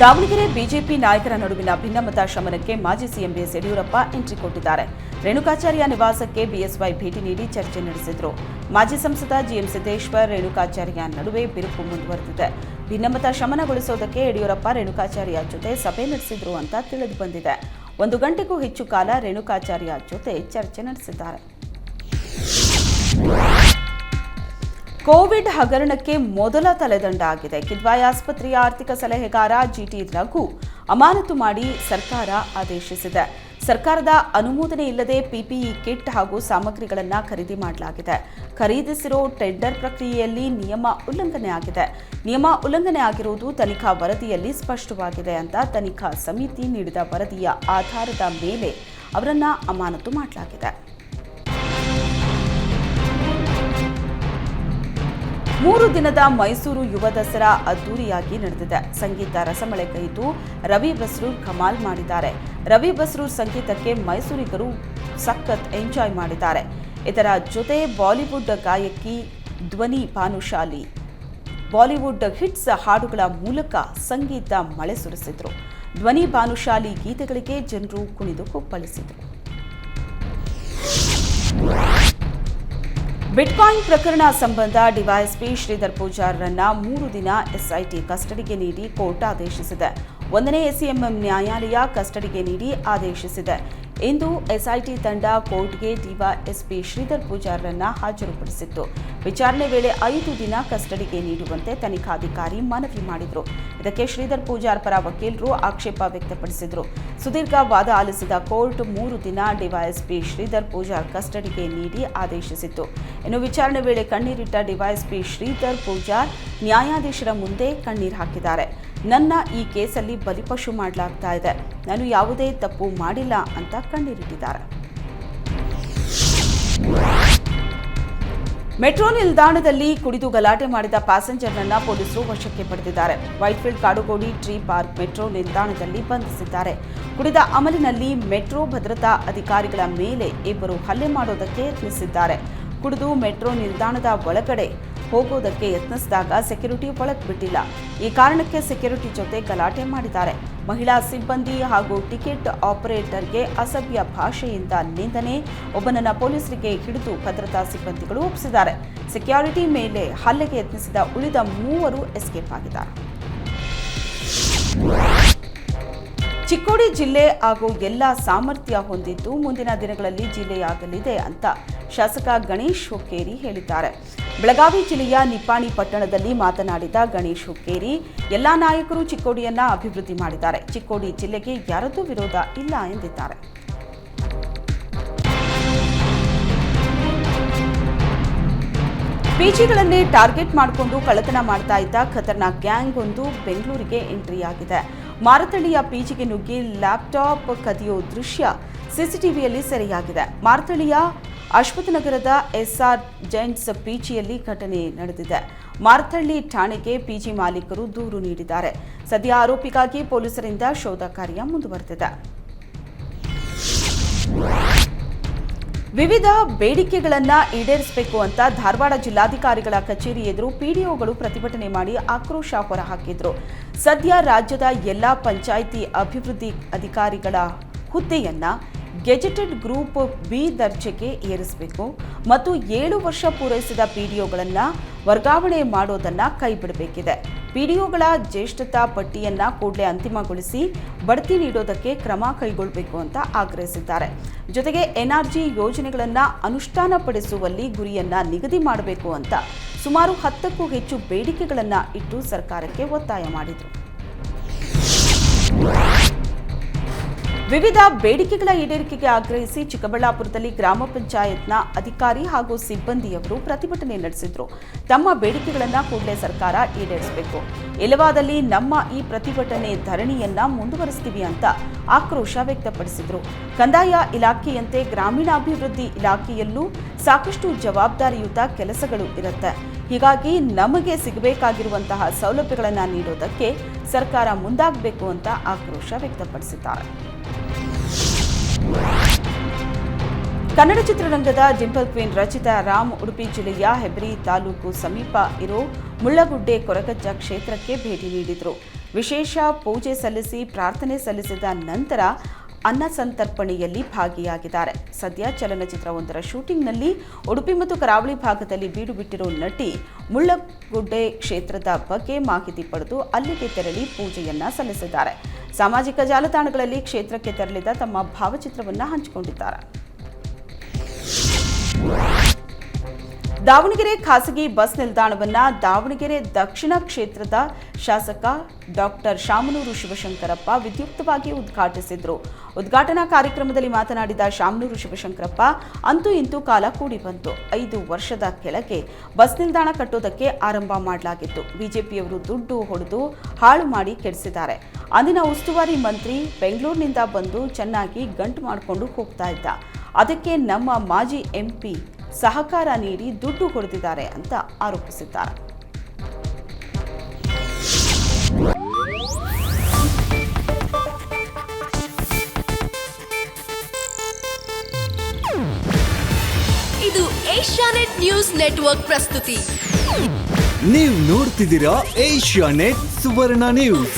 ದಾವಣಗೆರೆ ಬಿಜೆಪಿ ನಾಯಕರ ನಡುವಿನ ಭಿನ್ನಮತ ಶಮನಕ್ಕೆ ಮಾಜಿ ಸಿಎಂ ಬಿಎಸ್ ಯಡಿಯೂರಪ್ಪ ಎಂಟ್ರಿ ಕೊಟ್ಟಿದ್ದಾರೆ. ರೇಣುಕಾಚಾರ್ಯ ನಿವಾಸಕ್ಕೆ ಬಿಎಸ್ವೈ ಭೇಟಿ ನೀಡಿ ಚರ್ಚೆ ನಡೆಸಿದರು. ಮಾಜಿ ಸಂಸದ ಜಿಎಂ ಸಿದ್ದೇಶ್ವರ್ ರೇಣುಕಾಚಾರ್ಯ ನಡುವೆ ಬಿರುಕು ಮುಂದುವರೆದಿದೆ. ಭಿನ್ನಮತ ಶಮನಗೊಳಿಸುವುದಕ್ಕೆ ಯಡಿಯೂರಪ್ಪ ರೇಣುಕಾಚಾರ್ಯ ಜೊತೆ ಸಭೆ ನಡೆಸಿದ್ರು ಅಂತ ತಿಳಿದು ಬಂದಿದೆ. ಒಂದು ಗಂಟೆಗೂ ಹೆಚ್ಚು ಕಾಲ ರೇಣುಕಾಚಾರ್ಯ ಜೊತೆ ಚರ್ಚೆ ನಡೆಸಿದ್ದಾರೆ. ಕೋವಿಡ್ ಹಗರಣಕ್ಕೆ ಮೊದಲ ತಲೆದಂಡ ಆಗಿದೆ. ಕಿದ್ವಾಯ್ ಆಸ್ಪತ್ರೆಯ ಆರ್ಥಿಕ ಸಲಹೆಗಾರ ಜಿಟಿ ರಘು ಅಮಾನತು ಮಾಡಿ ಸರ್ಕಾರ ಆದೇಶಿಸಿದೆ. ಸರ್ಕಾರದ ಅನುಮೋದನೆ ಇಲ್ಲದೆ ಪಿಪಿಇ ಕಿಟ್ ಹಾಗೂ ಸಾಮಗ್ರಿಗಳನ್ನು ಖರೀದಿ ಮಾಡಲಾಗಿದೆ. ಖರೀದಿಸಿರೋ ಟೆಂಡರ್ ಪ್ರಕ್ರಿಯೆಯಲ್ಲಿ ನಿಯಮ ಉಲ್ಲಂಘನೆ ಆಗಿದೆ. ನಿಯಮ ಉಲ್ಲಂಘನೆ ಆಗಿರುವುದು ತನಿಖಾ ವರದಿಯಲ್ಲಿ ಸ್ಪಷ್ಟವಾಗಿದೆ ಅಂತ ತನಿಖಾ ಸಮಿತಿ ನೀಡಿದ ವರದಿಯ ಆಧಾರದ ಮೇಲೆ ಅವರನ್ನು ಅಮಾನತು ಮಾಡಲಾಗಿದೆ. ಮೂರು ದಿನದ ಮೈಸೂರು ಯುವ ದಸರಾ ಅದ್ದೂರಿಯಾಗಿ ನಡೆದಿದೆ. ಸಂಗೀತ ರಸಮಳೆ ಕೈದು ರವಿ ಬಸ್ರೂರ್ ಕಮಾಲ್ ಮಾಡಿದ್ದಾರೆ. ರವಿ ಬಸ್ರೂರ್ ಸಂಗೀತಕ್ಕೆ ಮೈಸೂರಿಗರು ಸಖತ್ ಎಂಜಾಯ್ ಮಾಡಿದ್ದಾರೆ. ಇದರ ಜೊತೆ ಬಾಲಿವುಡ್ ಗಾಯಕಿ ಧ್ವನಿ ಭಾನುಶಾಲಿ. ಬಾಲಿವುಡ್ ಹಿಟ್ಸ್ ಹಾಡುಗಳ ಮೂಲಕ ಸಂಗೀತ ಮಳೆ ಸುರಿಸಿದ್ರು. ಧ್ವನಿ ಭಾನುಶಾಲಿ ಗೀತೆಗಳಿಗೆ ಜನರು ಕುಣಿದು ಕುಪ್ಪಳಿಸಿದರು. ಬಿಟ್ಕಾಯಿನ್ ಪ್ರಕರಣ ಸಂಬಂಧ ಡಿವೈಎಸ್ಪಿ ಶ್ರೀಧರ್ ಪೂಜಾರರನ್ನ ಮೂರು ದಿನ ಎಸ್ಐಟಿ ಕಸ್ಟಡಿಗೆ ನೀಡಿ ಕೋರ್ಟ್ ಆದೇಶಿಸಿದೆ. ಒಂದನೇ ಎಸಿಎಂಎಂ ನ್ಯಾಯಾಲಯ ಕಸ್ಟಡಿಗೆ ನೀಡಿ ಆದೇಶಿಸಿದೆ. ಇಂದು ಎಸ್ಐಟಿ ತಂಡ ಕೋರ್ಟ್ಗೆ ಡಿವೈಎಸ್ಪಿ ಶ್ರೀಧರ್ ಪೂಜಾರರನ್ನ ಹಾಜರುಪಡಿಸಿತ್ತು. ವಿಚಾರಣೆ ವೇಳೆ ಐದು ದಿನ ಕಸ್ಟಡಿಗೆ ನೀಡುವಂತೆ ತನಿಖಾಧಿಕಾರಿ ಮನವಿ ಮಾಡಿದರು. ಇದಕ್ಕೆ ಶ್ರೀಧರ್ ಪೂಜಾರ್ ಪರ ವಕೀಲರು ಆಕ್ಷೇಪ ವ್ಯಕ್ತಪಡಿಸಿದರು. ಸುದೀರ್ಘ ವಾದ ಆಲಿಸಿದ ಕೋರ್ಟ್ ಮೂರು ದಿನ ಡಿವೈಎಸ್ಪಿ ಶ್ರೀಧರ್ ಪೂಜಾರ್ ಕಸ್ಟಡಿಗೆ ನೀಡಿ ಆದೇಶಿಸಿತ್ತು. ಇನ್ನು ವಿಚಾರಣೆ ವೇಳೆ ಕಣ್ಣೀರಿಟ್ಟ ಡಿವೈಎಸ್ಪಿ ಶ್ರೀಧರ್ ಪೂಜಾರ್ ನ್ಯಾಯಾಧೀಶರ ಮುಂದೆ ಕಣ್ಣೀರು ಹಾಕಿದ್ದಾರೆ. ನನ್ನ ಈ ಕೇಸಲ್ಲಿ ಬಲಿಪಶು ಮಾಡಲಾಗ್ತಾ ಇದೆ. ನಾನು ಯಾವುದೇ ತಪ್ಪು ಮಾಡಿಲ್ಲ ಅಂತ ಕಣ್ಣೀರಿಟ್ಟಿದ್ದಾರೆ. ಮೆಟ್ರೋ ನಿಲ್ದಾಣದಲ್ಲಿ ಕುಡಿದು ಗಲಾಟೆ ಮಾಡಿದ ಪ್ಯಾಸೆಂಜರ್ನನ್ನ ಪೊಲೀಸರು ವಶಕ್ಕೆ ಪಡೆದಿದ್ದಾರೆ. Whitefield Kadugodi tree park metro ನಿಲ್ದಾಣದಲ್ಲಿ ಬಂಧಿಸಿದ್ದಾರೆ. ಕುಡಿದ ಅಮಲಿನಲ್ಲಿ ಮೆಟ್ರೋ ಭದ್ರತಾ ಅಧಿಕಾರಿಗಳ ಮೇಲೆ ಇಬ್ಬರು ಹಲ್ಲೆ ಮಾಡೋದಕ್ಕೆ ಯತ್ನಿಸಿದ್ದಾರೆ. ಕುಡಿದು ಮೆಟ್ರೋ ನಿಲ್ದಾಣದ ಒಳಗಡೆ ಹೋಗೋದಕ್ಕೆ ಯತ್ನಿಸಿದಾಗ ಸೆಕ್ಯೂರಿಟಿ ಒಳಗೆ ಬಿಟ್ಟಿಲ್ಲ. ಈ ಕಾರಣಕ್ಕೆ ಸೆಕ್ಯೂರಿಟಿ ಜೊತೆ ಗಲಾಟೆ ಮಾಡಿದ್ದಾರೆ. ಮಹಿಳಾ ಸಿಬ್ಬಂದಿ ಹಾಗೂ ಟಿಕೆಟ್ ಆಪರೇಟರ್ಗೆ ಅಸಭ್ಯ ಭಾಷೆಯಿಂದ ನಿಂದನೆ, ಒಬ್ಬನನ್ನ ಪೊಲೀಸರಿಗೆ ಹಿಡಿದು ಭದ್ರತಾ ಸಿಬ್ಬಂದಿಗಳು ಒಪ್ಪಿಸಿದ್ದಾರೆ. ಸೆಕ್ಯೂರಿಟಿ ಮೇಲೆ ಹಲ್ಲೆಗೆ ಯತ್ನಿಸಿದ ಉಳಿದ ಮೂವರು ಎಸ್ಕೇಪ್ ಆಗಿದ್ದಾರೆ. ಚಿಕ್ಕೋಡಿ ಜಿಲ್ಲೆ ಹಾಗೂ ಎಲ್ಲ ಸಾಮರ್ಥ್ಯ ಹೊಂದಿದ್ದು ಮುಂದಿನ ದಿನಗಳಲ್ಲಿ ಜಿಲ್ಲೆಯಾಗಲಿದೆ ಅಂತ ಶಾಸಕ ಗಣೇಶ್ ಹುಕ್ಕೇರಿ ಹೇಳಿದ್ದಾರೆ. ಬೆಳಗಾವಿ ಜಿಲ್ಲೆಯ ನಿಪ್ಪಾಣಿ ಪಟ್ಟಣದಲ್ಲಿ ಮಾತನಾಡಿದ ಗಣೇಶ್ ಹುಕ್ಕೇರಿ, ಎಲ್ಲ ನಾಯಕರು ಚಿಕ್ಕೋಡಿಯನ್ನ ಅಭಿವೃದ್ಧಿ ಮಾಡಿದ್ದಾರೆ. ಚಿಕ್ಕೋಡಿ ಜಿಲ್ಲೆಗೆ ಯಾರದ್ದೂ ವಿರೋಧ ಇಲ್ಲ ಎಂದಿದ್ದಾರೆ. ಪಿಜಿಗಳನ್ನೇ ಟಾರ್ಗೆಟ್ ಮಾಡಿಕೊಂಡು ಕಳ್ಳತನ ಮಾಡ್ತಾ ಇದ್ದ ಖತರ್ನಾಕ್ ಗ್ಯಾಂಗ್ ಒಂದು ಬೆಂಗಳೂರಿಗೆ ಎಂಟ್ರಿ ಆಗಿದೆ. ಮಾರತಳ್ಳಿಯ ಪಿಜಿಗೆ ನುಗ್ಗಿ ಲ್ಯಾಪ್ಟಾಪ್ ಕದಿಯೋ ದೃಶ್ಯ ಸಿಸಿಟಿವಿಯಲ್ಲಿ ಸೆರೆಯಾಗಿದೆ. ಮಾರತಳ್ಳಿಯ ಅಶ್ವತ್ಥನಗರದ ಎಸ್ಆರ್ ಜೈಂಟ್ಸ್ ಪಿಜಿಯಲ್ಲಿ ಘಟನೆ ನಡೆದಿದೆ. ಮಾರ್ಥಳ್ಳಿ ಠಾಣೆಗೆ ಪಿಜಿ ಮಾಲೀಕರು ದೂರು ನೀಡಿದ್ದಾರೆ. ಸದ್ಯ ಆರೋಪಿಗಾಗಿ ಪೊಲೀಸರಿಂದ ಶೋಧ ಕಾರ್ಯ ಮುಂದುವರೆದಿದೆ. ವಿವಿಧ ಬೇಡಿಕೆಗಳನ್ನ ಈಡೇರಿಸಬೇಕು ಅಂತ ಧಾರವಾಡ ಜಿಲ್ಲಾಧಿಕಾರಿಗಳ ಕಚೇರಿ ಎದುರು ಪಿಡಿಒಗಳು ಪ್ರತಿಭಟನೆ ಮಾಡಿ ಆಕ್ರೋಶ ಹೊರಹಾಕಿದ್ರು. ಸದ್ಯ ರಾಜ್ಯದ ಎಲ್ಲಾ ಪಂಚಾಯಿತಿ ಅಭಿವೃದ್ಧಿ ಅಧಿಕಾರಿಗಳ ಹುದ್ದೆಯನ್ನ ಗೆಜೆಟೆಡ್ ಗ್ರೂಪ್ ಬಿ ದರ್ಜೆಗೆ ಏರಿಸಬೇಕು ಮತ್ತು ಏಳು ವರ್ಷ ಪೂರೈಸಿದ ಪಿಡಿಒಗಳನ್ನು ವರ್ಗಾವಣೆ ಮಾಡೋದನ್ನ ಕೈಬಿಡಬೇಕಿದೆ. ಪಿಡಿಒಗಳ ಜ್ಯೇಷ್ಠತಾ ಪಟ್ಟಿಯನ್ನು ಕೂಡಲೇ ಅಂತಿಮಗೊಳಿಸಿ ಬಡ್ತಿ ನೀಡೋದಕ್ಕೆ ಕ್ರಮ ಕೈಗೊಳ್ಳಬೇಕು ಅಂತ ಆಗ್ರಹಿಸಿದ್ದಾರೆ. ಜೊತೆಗೆ ಎನ್ಆರ್ಜಿ ಯೋಜನೆಗಳನ್ನು ಅನುಷ್ಠಾನಪಡಿಸುವಲ್ಲಿ ಗುರಿಯನ್ನು ನಿಗದಿ ಮಾಡಬೇಕು ಅಂತ ಸುಮಾರು ಹತ್ತಕ್ಕೂ ಹೆಚ್ಚು ಬೇಡಿಕೆಗಳನ್ನು ಇಟ್ಟು ಸರ್ಕಾರಕ್ಕೆ ಒತ್ತಾಯ ಮಾಡಿದರು. ವಿವಿಧ ಬೇಡಿಕೆಗಳ ಈಡೇರಿಕೆಗೆ ಆಗ್ರಹಿಸಿ ಚಿಕ್ಕಬಳ್ಳಾಪುರದಲ್ಲಿ ಗ್ರಾಮ ಪಂಚಾಯತ್ನ ಅಧಿಕಾರಿ ಹಾಗೂ ಸಿಬ್ಬಂದಿಯವರು ಪ್ರತಿಭಟನೆ ನಡೆಸಿದ್ರು. ತಮ್ಮ ಬೇಡಿಕೆಗಳನ್ನು ಕೂಡಲೇ ಸರ್ಕಾರ ಈಡೇರಿಸಬೇಕು. ಇಲ್ಲವಾದಲ್ಲಿ ನಮ್ಮ ಈ ಪ್ರತಿಭಟನೆ ಧರಣಿಯನ್ನ ಮುಂದುವರಿಸ್ತೀವಿ ಅಂತ ಆಕ್ರೋಶ ವ್ಯಕ್ತಪಡಿಸಿದ್ರು. ಕಂದಾಯ ಇಲಾಖೆಯಂತೆ ಗ್ರಾಮೀಣಾಭಿವೃದ್ಧಿ ಇಲಾಖೆಯಲ್ಲೂ ಸಾಕಷ್ಟು ಜವಾಬ್ದಾರಿಯುತ ಕೆಲಸಗಳು ಇರುತ್ತೆ. ಹೀಗಾಗಿ ನಮಗೆ ಸಿಗಬೇಕಾಗಿರುವಂತಹ ಸೌಲಭ್ಯಗಳನ್ನು ನೀಡೋದಕ್ಕೆ ಸರ್ಕಾರ ಮುಂದಾಗಬೇಕು ಅಂತ ಆಕ್ರೋಶ ವ್ಯಕ್ತಪಡಿಸಿದ್ದಾರೆ. ಕನ್ನಡ ಚಿತ್ರರಂಗದ ಡಿಂಪಲ್ ಕ್ವೀನ್ ರಚಿತಾ ರಾಮ್ ಉಡುಪಿ ಜಿಲ್ಲೆಯ ಹೆಬ್ರಿ ತಾಲೂಕು ಸಮೀಪ ಇರೋ ಮುಳ್ಳಗುಡ್ಡೆ ಕೊರಗಜ್ಜ ಕ್ಷೇತ್ರಕ್ಕೆ ಭೇಟಿ ನೀಡಿದರು. ವಿಶೇಷ ಪೂಜೆ ಸಲ್ಲಿಸಿ ಪ್ರಾರ್ಥನೆ ಸಲ್ಲಿಸಿದ ನಂತರ ಅನ್ನ ಸಂತರ್ಪಣೆಯಲ್ಲಿ ಭಾಗಿಯಾಗಿದ್ದಾರೆ. ಸದ್ಯ ಚಲನಚಿತ್ರವೊಂದರ ಶೂಟಿಂಗ್ನಲ್ಲಿ ಉಡುಪಿ ಮತ್ತು ಕರಾವಳಿ ಭಾಗದಲ್ಲಿ ಬೀಡು ಬಿಟ್ಟಿರೋ ನಟಿ ಮುಳ್ಳಗುಡ್ಡೆ ಕ್ಷೇತ್ರದ ಬಗ್ಗೆ ಮಾಹಿತಿ ಪಡೆದು ಅಲ್ಲಿಗೆ ತೆರಳಿ ಪೂಜೆಯನ್ನ ಸಲ್ಲಿಸಿದ್ದಾರೆ. ಸಾಮಾಜಿಕ ಜಾಲತಾಣಗಳಲ್ಲಿ ಕ್ಷೇತ್ರಕ್ಕೆ ತೆರಳಿದ ತಮ್ಮ ಭಾವಚಿತ್ರವನ್ನು ಹಂಚಿಕೊಂಡಿದ್ದಾರೆ. ದಾವಣಗೆರೆ ಖಾಸಗಿ ಬಸ್ ನಿಲ್ದಾಣವನ್ನ ದಾವಣಗೆರೆ ದಕ್ಷಿಣ ಕ್ಷೇತ್ರದ ಶಾಸಕ ಡಾಕ್ಟರ್ ಶಾಮನೂರು ಶಿವಶಂಕರಪ್ಪ ವಿದ್ಯುಕ್ತವಾಗಿ ಉದ್ಘಾಟಿಸಿದ್ರು. ಉದ್ಘಾಟನಾ ಕಾರ್ಯಕ್ರಮದಲ್ಲಿ ಮಾತನಾಡಿದ ಶಾಮನೂರು ಶಿವಶಂಕರಪ್ಪ, ಅಂತೂ ಇಂತೂ ಕಾಲ ಕೂಡಿ ಬಂತು. ಐದು ವರ್ಷದ ಕೆಳಗೆ ಬಸ್ ನಿಲ್ದಾಣ ಕಟ್ಟೋದಕ್ಕೆ ಆರಂಭ ಮಾಡಲಾಗಿತ್ತು. ಬಿಜೆಪಿಯವರು ದುಡ್ಡು ಹೊಡೆದು ಹಾಳು ಮಾಡಿ ಕೆಡಿಸಿದ್ದಾರೆ. ಅಂದಿನ ಉಸ್ತುವಾರಿ ಮಂತ್ರಿ ಬೆಂಗಳೂರಿನಿಂದ ಬಂದು ಚೆನ್ನಾಗಿ ಗಂಟು ಮಾಡಿಕೊಂಡು ಹೋಗ್ತಾ ಇದ್ದ. ಅದಕ್ಕೆ ನಮ್ಮ ಮಾಜಿ ಎಂಪಿ ಸಹಕಾರ ನೀಡಿ ದುಡ್ಡು ಹೊಡೆದಿದ್ದಾರೆ ಅಂತ ಆರೋಪಿಸಿದ್ದಾರೆ.
ಇದು ಏಷ್ಯಾನೆಟ್ ನ್ಯೂಸ್ ನೆಟ್ವರ್ಕ್ ಪ್ರಸ್ತುತಿ.
ನೀವು ನೋಡ್ತಿದ್ದೀರಾ ಏಷ್ಯಾ ನೆಟ್ ಸುವರ್ಣ ನ್ಯೂಸ್.